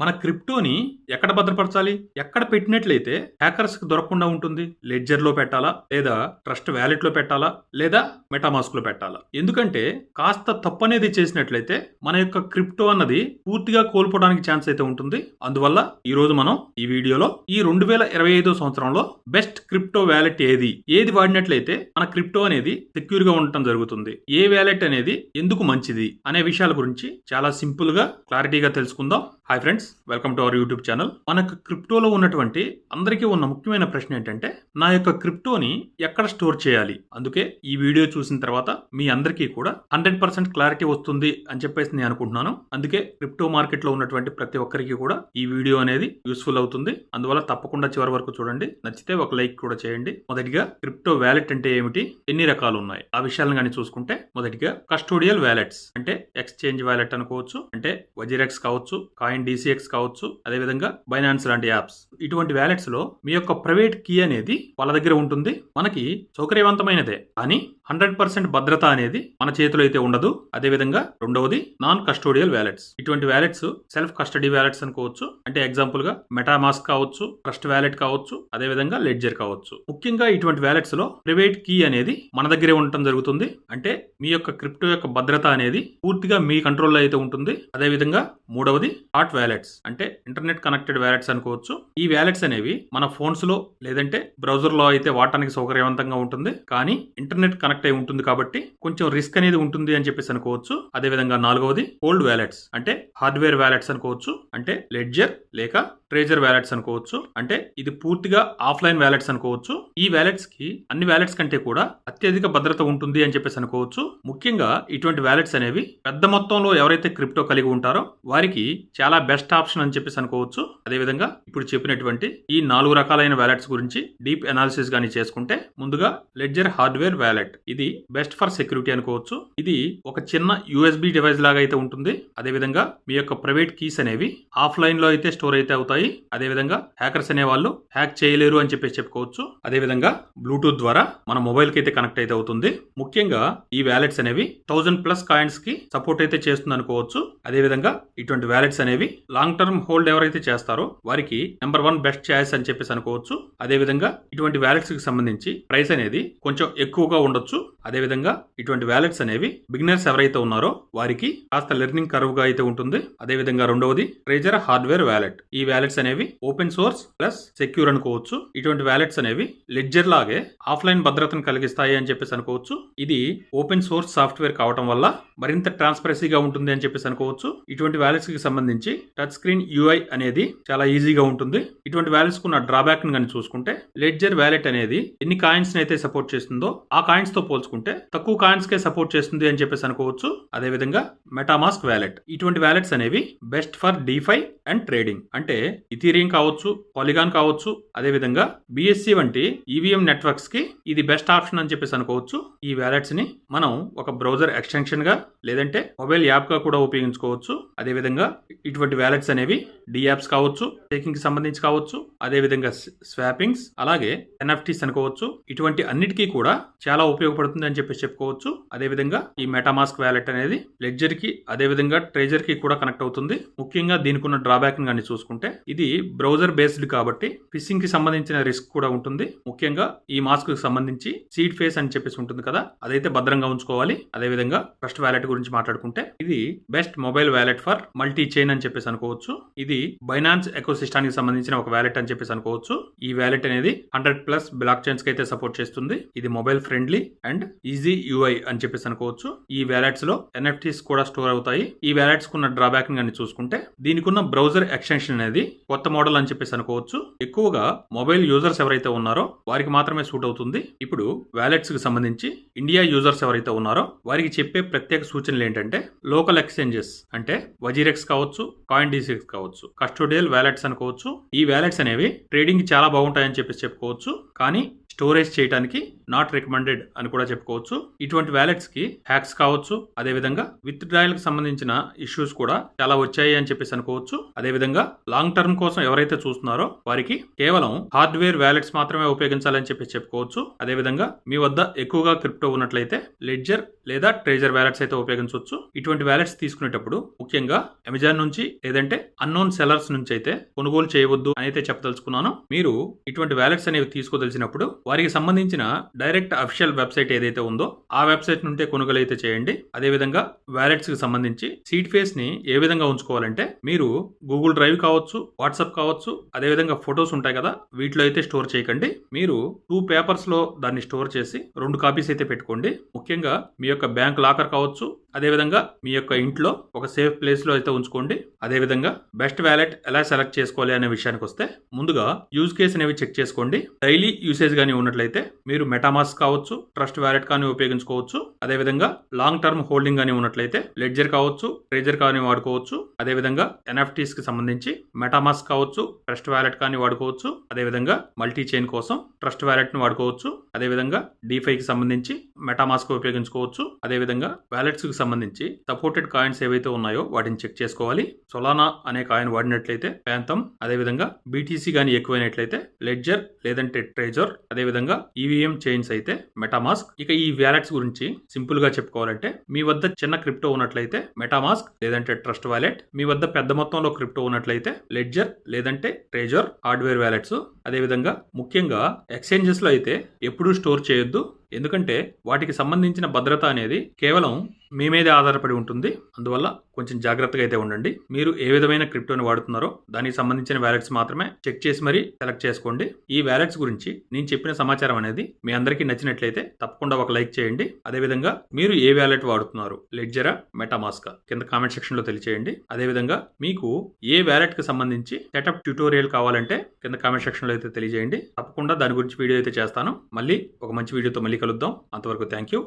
మన క్రిప్టోని ఎక్కడ భద్రపరచాలి? ఎక్కడ పెట్టినట్లయితే హ్యాకర్స్కి దొరకకుండా ఉంటుంది? లెడ్జర్లో పెట్టాలా? లేదా ట్రస్ట్ వ్యాలెట్లో పెట్టాలా? లేదా మెటామాస్క్లో పెట్టాలా? ఎందుకంటే కాస్త తప్పు అనేది చేసినట్లయితే మన యొక్క క్రిప్టో అన్నది పూర్తిగా కోల్పోవడానికి ఛాన్స్ అయితే ఉంటుంది. అందువల్ల ఈ రోజు మనం ఈ వీడియోలో ఈ రెండు వేల ఇరవై ఐదో సంవత్సరంలో బెస్ట్ క్రిప్టో వ్యాలెట్ ఏది? ఏది వాడినట్లయితే మన క్రిప్టో అనేది సెక్యూర్గా ఉండటం జరుగుతుంది. ఏ వ్యాలెట్ అనేది ఎందుకు మంచిది? అనే విషయాల గురించి చాలా సింపుల్గా క్లారిటీగా తెలుసుకుందాం. Hi friends welcome to our YouTube channel మనకు క్రిప్టోలో ఉన్నటువంటి అందరికీ ఉన్న ముఖ్యమైన ప్రశ్న ఏంటంటే నా యొక్క క్రిప్టోని ఎక్కడ స్టోర్ చేయాలి? అందుకే ఈ వీడియో చూసిన తర్వాత మీ అందరికీ కూడా హండ్రెడ్ పర్సెంట్ క్లారిటీ వస్తుంది అని చెప్పేసి నేను అనుకుంటున్నాను. అందుకే క్రిప్టో మార్కెట్లో ఉన్నటువంటి ప్రతి ఒక్కరికి కూడా ఈ వీడియో అనేది యూస్ఫుల్ అవుతుంది. అందువల్ల తప్పకుండా చివరి వరకు చూడండి. నచ్చితే ఒక లైక్ కూడా చేయండి. మొదటిగా క్రిప్టో వ్యాలెట్ అంటే ఏమిటి? ఎన్ని రకాలు ఉన్నాయి? ఆ విషయాలను కానీ చూసుకుంటే మొదటిగా కస్టోడియల్ వ్యాలెట్స్ అంటే ఎక్స్చేంజ్ వ్యాలెట్ అనుకోవచ్చు అంటే వజీరెక్స్ కావచ్చు కాయిన్ డిసిఎక్స్ కావచ్చు అదేవిధంగా బైనాన్స్ లాంటి యాప్స్ ఇటువంటి వ్యాలెట్స్లో మీ యొక్క ప్రైవేట్ కీ అనేది వాళ్ళ దగ్గర ఉంటుంది. మనకి సౌకర్యవంతమైనదే కానీ హండ్రెడ్ పర్సెంట్ భద్రత అనేది మన చేతిలో అయితే ఉండదు. అదేవిధంగా రెండవది నాన్ కస్టోడియల్ వ్యాలెట్స్ ఇటువంటి వ్యాలెట్స్ సెల్ఫ్ కస్టడీ వ్యాలెట్స్ అనుకోవచ్చు. అంటే ఎగ్జాంపుల్గా మెటామాస్క్ కావచ్చు ట్రస్ట్ వ్యాలెట్ కావచ్చు అదేవిధంగా లెడ్జర్ కావచ్చు. ముఖ్యంగా ఇటువంటి వ్యాలెట్స్లో ప్రైవేట్ కీ అనేది మన దగ్గరే ఉండటం జరుగుతుంది. అంటే మీ యొక్క క్రిప్టో యొక్క భద్రత అనేది పూర్తిగా మీ కంట్రోల్లో అయితే ఉంటుంది. అదేవిధంగా మూడవది హాట్ వ్యాలెట్స్ అంటే ఇంటర్నెట్ కనెక్టెడ్ వ్యాలెట్స్ అనుకోవచ్చు. ఈ వ్యాలెట్స్ అనేవి మన ఫోన్స్లో లేదంటే బ్రౌజర్లో అయితే వాడటానికి సౌకర్యవంతంగా ఉంటుంది. కానీ ఇంటర్నెట్ కనెక్ట్ అయి ఉంటుంది కాబట్టి కొంచెం రిస్క్ అనేది ఉంటుంది అని చెప్పేసి అనుకోవచ్చు. అదేవిధంగా నాలుగవది ఓల్డ్ వ్యాలెట్స్ అంటే హార్డ్వేర్ వ్యాలెట్స్ అనుకోవచ్చు. అంటే లెడ్జర్ లేక ట్రేజర్ వ్యాలెట్స్ అనుకోవచ్చు. అంటే ఇది పూర్తిగా ఆఫ్లైన్ వ్యాలెట్స్ అనుకోవచ్చు. ఈ వ్యాలెట్స్కి అన్ని వ్యాలెట్స్ కంటే కూడా అత్యధిక భద్రత ఉంటుంది అని చెప్పేసి అనుకోవచ్చు. ముఖ్యంగా ఇటువంటి వ్యాలెట్స్ అనేవి పెద్ద మొత్తంలో ఎవరైతే క్రిప్టో కలిగి ఉంటారో వారికి చాలా బెస్ట్ ఆప్షన్ అని చెప్పేసి అనుకోవచ్చు. అదేవిధంగా ఇప్పుడు చెప్పినటువంటి ఈ నాలుగు రకాలైన వ్యాలెట్స్ గురించి డీప్ అనాలిసిస్ గానీ చేసుకుంటే ముందుగా లెడ్జర్ హార్డ్వేర్ వ్యాలెట్. ఇది బెస్ట్ ఫర్ సెక్యూరిటీ అనుకోవచ్చు. ఇది ఒక చిన్న యూఎస్బి డివైస్ లాగా అయితే ఉంటుంది. అదేవిధంగా మీ యొక్క ప్రైవేట్ కీస్ అనేవి ఆఫ్లైన్లో అయితే స్టోర్ అయితే అవుతాయి. అదేవిధంగా హ్యాకర్స్ అనే వాళ్ళు హ్యాక్ చేయలేరు అని చెప్పేసి చెప్పుకోవచ్చు. అదేవిధంగా బ్లూటూత్ ద్వారా మన మొబైల్కి అయితే కనెక్ట్ అయితే అవుతుంది. ముఖ్యంగా ఈ వ్యాలెట్స్ అనేవి థౌసండ్ ప్లస్ కాయిన్స్కి సపోర్ట్ అయితే చేస్తుంది అనుకోవచ్చు. అదేవిధంగా ఇటువంటి వ్యాలెట్స్ అనేవి లాంగ్ టర్మ్ హోల్డ్ ఎవరైతే చేస్తారో వారికి నెంబర్ వన్ బెస్ట్ చాయిస్ అని చెప్పేసి అనుకోవచ్చు. అదేవిధంగా ఇటువంటి వ్యాలెట్స్కి సంబంధించి ప్రైస్ అనేది కొంచెం ఎక్కువగా ఉండొచ్చు. అదేవిధంగా ఇటువంటి వ్యాలెట్స్ అనేవి బిగినర్స్ ఎవరైతే ఉన్నారో వారికి కాస్త లెర్నింగ్ కర్వ్గా అయితే ఉంటుంది. అదేవిధంగా రెండవది ట్రేజర్ హార్డ్వేర్ వ్యాలెట్. ఈ వ్యాలెట్స్ అనేవి ఓపెన్ సోర్స్ ప్లస్ సెక్యూర్ అనుకోవచ్చు. ఇటువంటి వ్యాలెట్స్ అనేవి లెడ్జర్ లాగే ఆఫ్లైన్ భద్రతను కలిగిస్తాయి అని చెప్పేసి అనుకోవచ్చు. ఇది ఓపెన్ సోర్స్ సాఫ్ట్వేర్ కావడం వల్ల మరింత ట్రాన్స్పరసీగా ఉంటుంది అని చెప్పేసి అనుకోవచ్చు. ఇటువంటి వ్యాలెట్స్కి సంబంధించి టచ్ స్క్రీన్ యూఐ అనేది చాలా ఈజీగా ఉంటుంది. ఇటువంటి వ్యాలెట్స్ కున్న డ్రాబ్యాక్ని కానీ చూసుకుంటే లెడ్జర్ వ్యాలెట్ అనేది ఎన్ని కాయిన్స్ అయితే సపోర్ట్ చేస్తుందో ఆ కాయిన్స్తో పోల్చుకుంటే తక్కువ కాయిన్స్ కే సపోర్ట్ చేస్తుంది అని చెప్పేసి అనుకోవచ్చు. అదేవిధంగా మెటామాస్క్ వ్యాలెట్ ఇటువంటి వ్యాలెట్స్ అనేవి best for DeFi and trading అంటే ఇథీరియం కావచ్చు పాలిగాన్ కావచ్చు అదేవిధంగా బిఎస్సి వంటి ఈవీఎం నెట్వర్క్స్కి ఇది బెస్ట్ ఆప్షన్ అని చెప్పేసి అనుకోవచ్చు. ఈ వ్యాలెట్స్ని మనం ఒక బ్రౌజర్ ఎక్స్టెన్షన్గా లేదంటే మొబైల్ యాప్గా కూడా ఉపయోగించుకోవచ్చు. అదేవిధంగా ఇటువంటి వ్యాలెట్స్ అనేవి డి యాప్స్ కావచ్చు టేకింగ్కి సంబంధించి కావచ్చు అదేవిధంగా స్వాపింగ్స్ అలాగే ఎన్ఎఫ్టీస్ అనుకోవచ్చు. ఇటువంటి అన్నిటికీ కూడా చాలా ఉపయోగపడుతుంది అని చెప్పేసి చెప్పుకోవచ్చు. అదేవిధంగా ఈ మెటామాస్క్ వ్యాలెట్ అనేది లెడ్జర్కి అదేవిధంగా ట్రేజర్కి కూడా కనెక్ట్ అవుతుంది. ముఖ్యంగా దీనికి ఉన్న డ్రాబ్యాక్ కానీ చూసుకుంటే ఇది బ్రౌజర్ బేస్డ్ కాబట్టి ఫిషింగ్కి సంబంధించిన రిస్క్ కూడా ఉంటుంది. ముఖ్యంగా ఈ మాస్క్కి సంబంధించి సీడ్ ఫేస్ అని చెప్పేసి ఉంటుంది కదా అదైతే భద్రంగా ఉంచుకోవాలి. అదే విధంగా ట్రస్ట్ వ్యాలెట్ గురించి మాట్లాడుకుంటే ఇది best mobile wallet for multi chain అని చెప్పేసి అనుకోవచ్చు. ఇది బైనాన్స్ ఎకో సిస్టానికి సంబంధించిన ఒక వ్యాలెట్ అని చెప్పేసి అనుకోవచ్చు. ఈ వ్యాలెట్ అనేది హండ్రెడ్ ప్లస్ బ్లాక్ చైన్స్కి అయితే సపోర్ట్ చేస్తుంది. ఇది mobile friendly and easy UI అని చెప్పేసి అనుకోవచ్చు. ఈ వ్యాలెట్స్లో ఎన్ఎఫ్టీస్ కూడా స్టోర్ అవుతాయి. ఈ వ్యాలెట్స్ కున్న డ్రాబ్యాక్ని కానీ చూసుకుంటే దీనికి ఉన్న బ్రౌజర్ ఎక్స్టెన్షన్ అనేది కొత్త మోడల్ అని చెప్పేసి అనుకోవచ్చు. ఎక్కువగా మొబైల్ యూజర్స్ ఎవరైతే ఉన్నారో వారికి మాత్రమే సూట్ అవుతుంది. ఇప్పుడు వ్యాలెట్స్కి సంబంధించి ఇండియా యూజర్స్ ఎవరైతే ఉన్నారో వారికి చెప్పే ప్రత్యేక సూచనలు ఏంటంటే లోకల్ ఎక్స్చేంజెస్ అంటే వజీరెక్స్ కావచ్చు కాయిన్ డీసెక్స్ కావచ్చు కస్టోడియల్ వ్యాలెట్స్ అనుకోవచ్చు. ఈ వ్యాలెట్స్ అనేవి ట్రేడింగ్ చాలా బాగుంటాయని చెప్పేసి చెప్పుకోవచ్చు. కానీ స్టోరేజ్ చేయడానికి నాట్ రికమెండెడ్ అని కూడా చెప్పుకోవచ్చు. ఇటువంటి వ్యాలెట్స్కి హ్యాక్స్ కావచ్చు. అదేవిధంగా విత్ డ్రాయల్కి సంబంధించిన ఇష్యూస్ కూడా చాలా వచ్చాయి అని చెప్పేసి అనుకోవచ్చు. అదేవిధంగా లాంగ్ టర్మ్ కోసం ఎవరైతే చూస్తున్నారో వారికి కేవలం హార్డ్వేర్ వ్యాలెట్స్ మాత్రమే ఉపయోగించాలని చెప్పి చెప్పుకోవచ్చు. అదేవిధంగా మీ వద్ద ఎక్కువగా క్రిప్టో ఉన్నట్లయితే లెడ్జర్ లేదా ట్రేజర్ వ్యాలెట్స్ అయితే ఉపయోగించవచ్చు. ఇటువంటి వ్యాలెట్స్ తీసుకునేటప్పుడు ముఖ్యంగా అమెజాన్ నుంచి లేదంటే అన్నోన్ సెలర్స్ నుంచి అయితే కొనుగోలు చేయవద్దు అని అయితే చెప్పదలుచుకున్నాను. మీరు ఇటువంటి వ్యాలెట్స్ అనేవి తీసుకోదలిచినప్పుడు వారికి సంబంధించిన డైరెక్ట్ అఫిషియల్ వెబ్సైట్ ఏదైతే ఉందో ఆ వెబ్సైట్ నుండే కొనుగోలు అయితే చేయండి. అదేవిధంగా వ్యాలెట్స్కి సంబంధించి సీట్ ఫేస్ని ఏ విధంగా ఉంచుకోవాలంటే మీరు గూగుల్ డ్రైవ్ కావచ్చు వాట్సాప్ కావచ్చు అదేవిధంగా ఫొటోస్ ఉంటాయి కదా వీటిలో అయితే స్టోర్ చేయకండి. మీరు టూ పేపర్స్లో దాన్ని స్టోర్ చేసి రెండు కాపీస్ అయితే పెట్టుకోండి. ముఖ్యంగా మీ యొక్క బ్యాంక్ లాకర్ కావచ్చు అదేవిధంగా మీ యొక్క ఇంట్లో ఒక సేఫ్ ప్లేస్లో అయితే ఉంచుకోండి. అదేవిధంగా బెస్ట్ వ్యాలెట్ ఎలా సెలెక్ట్ చేసుకోవాలి అనే విషయానికి వస్తే ముందుగా యూజ్ కేస్ అనేవి చెక్ చేసుకోండి. డైలీ యూసేజ్ కానీ ఉన్నట్లయితే మీరు మెటామాస్ కావచ్చు ట్రస్ట్ వ్యాలెట్ కానీ ఉపయోగించుకోవచ్చు. అదేవిధంగా లాంగ్ టర్మ్ హోల్డింగ్ కానీ ఉన్నట్లయితే లెడ్జర్ కావచ్చు ట్రేజర్ కానీ వాడుకోవచ్చు. అదేవిధంగా ఎన్ఎఫ్టీస్కి సంబంధించి మెటామాస్ కావచ్చు ట్రస్ట్ వ్యాలెట్ కానీ వాడుకోవచ్చు. అదేవిధంగా మల్టీ చైన్ కోసం ట్రస్ట్ వ్యాలెట్ని వాడుకోవచ్చు. అదేవిధంగా డిఫైకి సంబంధించి మెటామాస్క్ ఉపయోగించుకోవచ్చు. అదేవిధంగా వ్యాలెట్స్కి సంబంధించి సపోర్టెడ్ కాయిన్స్ ఏవైతే ఉన్నాయో వాటిని చెక్ చేసుకోవాలి. సొలానా అనే కాయిన్ వాడినట్లయితే ప్యాంతం అదేవిధంగా బీటీసీ కానీ ఎక్కువైనట్లయితే లెడ్జర్ లేదంటే ట్రేజర్ అదేవిధంగా ఈవీఎం చైన్స్ అయితే మెటామాస్క్. ఇక ఈ వ్యాలెట్స్ గురించి సింపుల్గా చెప్పుకోవాలంటే మీ వద్ద చిన్న క్రిప్టో ఉన్నట్లయితే మెటామాస్క్ లేదంటే ట్రస్ట్ వ్యాలెట్ మీ వద్ద పెద్ద మొత్తంలో క్రిప్టో ఉన్నట్లయితే లెడ్జర్ లేదంటే ట్రేజర్ హార్డ్వేర్ వ్యాలెట్స్. అదేవిధంగా ముఖ్యంగా ఎక్స్చేంజెస్లో అయితే ఎప్పుడూ స్టోర్ చేయొద్దు. ఎందుకంటే వాటికి సంబంధించిన భద్రత అనేది కేవలం మీ మీదే ఆధారపడి ఉంటుంది. అందువల్ల కొంచెం జాగ్రత్తగా అయితే ఉండండి. మీరు ఏ విధమైన క్రిప్టోని వాడుతున్నారో దానికి సంబంధించిన వ్యాలెట్స్ మాత్రమే చెక్ చేసి మరీ సెలెక్ట్ చేసుకోండి. ఈ వ్యాలెట్స్ గురించి నేను చెప్పిన సమాచారం అనేది మీ అందరికీ నచ్చినట్లయితే తప్పకుండా ఒక లైక్ చేయండి. అదేవిధంగా మీరు ఏ వ్యాలెట్ వాడుతున్నారు? లెడ్జరా? మెటామాస్కా? కింద కామెంట్ సెక్షన్లో తెలియచేయండి. అదేవిధంగా మీకు ఏ వ్యాలెట్కి సంబంధించి సెటప్ ట్యూటోరియల్ కావాలంటే కింద కామెంట్ సెక్షన్లో అయితే తెలియజేయండి. తప్పకుండా దాని గురించి వీడియో అయితే చేస్తాను. మళ్ళీ ఒక మంచి వీడియోతో మళ్ళీ కలుద్దాం. అంతవరకు థ్యాంక్ యూ.